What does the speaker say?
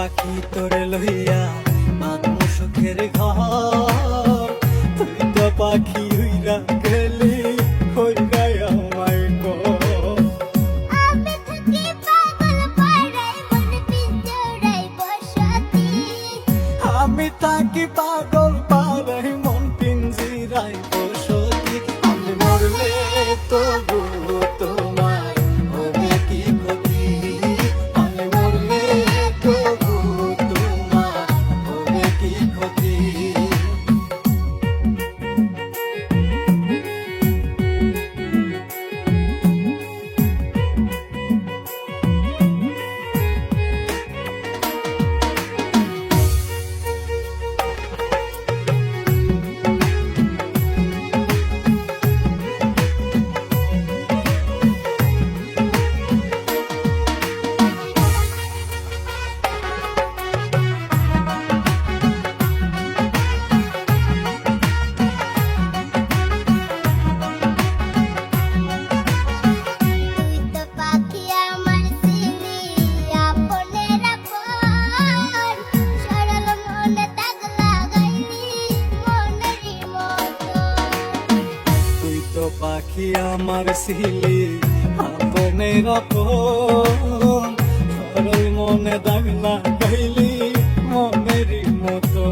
পাখি তোরে লইয়া মানুষ সুখের ঘর। তুই তো পাখি হইরা গেলি হইরাই আমায় কর। আমি তাকি পাগল পাখি আমার সিলি আপনের আপন মনে দাগ লাগাইলি মনেরই মতো